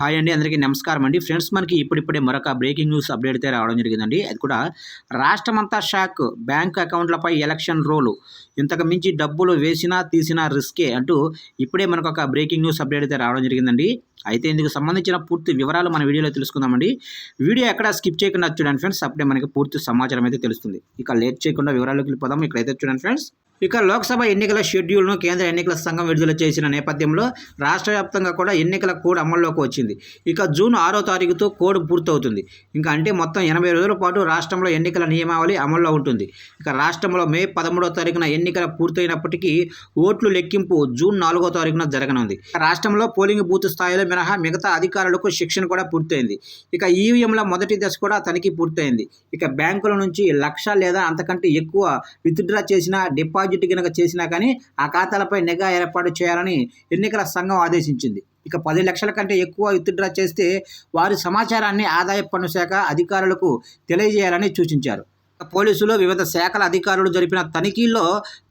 Hi అండి అందరికీ నమస్కారం అండి. ఫ్రెండ్స్ మనకి ఇప్పుడిప్పుడే మరొక బ్రేకింగ్ న్యూస్ అప్డేట్ అయితే రావడం జరిగిందండి. అది కూడా రాష్ట్రమంతా షాక్ బ్యాంక్ అకౌంట్లపై ఎలక్షన్ రోలు. ఇంతకు మించి డబ్బులు వేసినా తీసినా రిస్కే అంటూ ఇప్పుడే మనకు ఒక బ్రేకింగ్ న్యూస్ అప్డేట్ అయితే రావడం జరిగిందండి. అయితే ఇందుకు సంబంధించిన పూర్తి వివరాలు మన వీడియోలో తెలుసుకుందామండి. వీడియో ఎక్కడ స్కిప్ చేయకుండా చూడండి ఫ్రెండ్స్. అప్పుడే మనకి పూర్తి సమాచారం అయితే తెలుస్తుంది. ఇక లేట్ చేయకుండా వివరాలకు వెళ్ళిపోదాం. ఇక్కడైతే చూడండి ఫ్రెండ్స్. ఇక లోక్సభ ఎన్నికల షెడ్యూల్ను కేంద్ర ఎన్నికల సంఘం విడుదల చేసిన నేపథ్యంలో రాష్ట్ర వ్యాప్తంగా కూడా ఎన్నికల కోడ్ అమల్లోకి వచ్చింది. ఇక జూన్ ఆరో తారీఖుతో కోడ్ పూర్తవుతుంది. ఇంకా అంటే మొత్తం ఎనభై రోజుల పాటు రాష్ట్రంలో ఎన్నికల నియమావళి అమల్లో ఉంటుంది. ఇక రాష్ట్రంలో మే పదమూడో తారీఖున ఎన్నికల పూర్తయినప్పటికీ ఓట్లు లెక్కింపు జూన్ నాలుగో తారీఖున జరగనుంది. రాష్ట్రంలో పోలింగ్ బూత్ స్థాయిలో మినహా మిగతా అధికారులకు శిక్షణ కూడా పూర్తయింది. ఇక ఈవీఎంల మొదటి దశ కూడా తనిఖీ పూర్తయింది. ఇక బ్యాంకుల నుంచి లక్ష లేదా అంతకంటే ఎక్కువ విత్డ్రా చేసిన డిపాజిట్ కనుక చేసినా కానీ ఆ ఖాతాలపై నిఘా ఏర్పాటు చేయాలని ఎన్నికల సంఘం ఆదేశించింది. ఇక పది లక్షల కంటే ఎక్కువ విత్డ్రా చేస్తే వారి సమాచారాన్ని ఆదాయ పన్ను శాఖ అధికారులకు తెలియజేయాలని సూచించారు. పోలీసులు వివిధ శాఖల అధికారులు జరిపిన తనిఖీల్లో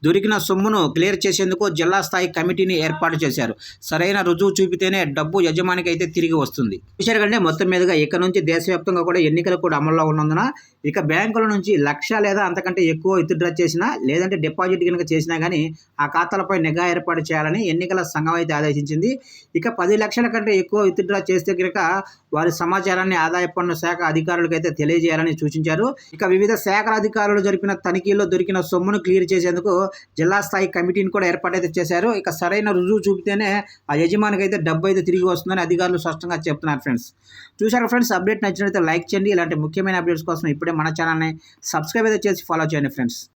దొరికిన సొమ్మును క్లియర్ చేసేందుకు జిల్లా స్థాయి కమిటీని ఏర్పాటు చేశారు. సరైన రుజువు చూపితేనే డబ్బు యజమానికి అయితే తిరిగి వస్తుంది. చూశారు కంటే మొత్తం మీదుగా ఇక నుంచి దేశవ్యాప్తంగా కూడా ఎన్నికలు కూడా అమల్లో ఉన్నందున ఇక బ్యాంకుల నుంచి లక్ష లేదా అంతకంటే ఎక్కువ విత్డ్రా చేసినా లేదంటే డిపాజిట్ కనుక చేసినా కానీ ఆ ఖాతాలపై నిఘా ఏర్పాటు చేయాలని ఎన్నికల సంఘం అయితే ఆదేశించింది. ఇక పది లక్షల కంటే ఎక్కువ విత్డ్రా చేస్తే కనుక వారి సమాచారాన్ని ఆదాయ పన్ను శాఖ అధికారులకైతే తెలియజేయాలని సూచించారు. ఇక వివిధ శాఖ శాఖల అధికారులు జరిపిన తనిఖీల్లో దొరికిన సొమ్మును క్లియర్ చేసేందుకు జిల్లా స్థాయి కమిటీని కూడా ఏర్పాటైతే చేశారు. ఇక సరైన రుజువు చూపితేనే ఆ యజమానికి అయితే డబ్బు అయితే తిరిగి వస్తుందని అధికారులు స్పష్టంగా చెప్తున్నారు ఫ్రెండ్స్. చూశారు ఫ్రెండ్స్ అప్డేట్ నచ్చినట్లయితే లైక్ చేయండి. ఇలాంటి ముఖ్యమైన అప్డేట్స్ కోసం ఇప్పుడే మన ఛానల్ని సబ్స్క్రైబ్ అయితే చేసి ఫాలో చేయండి ఫ్రెండ్స్.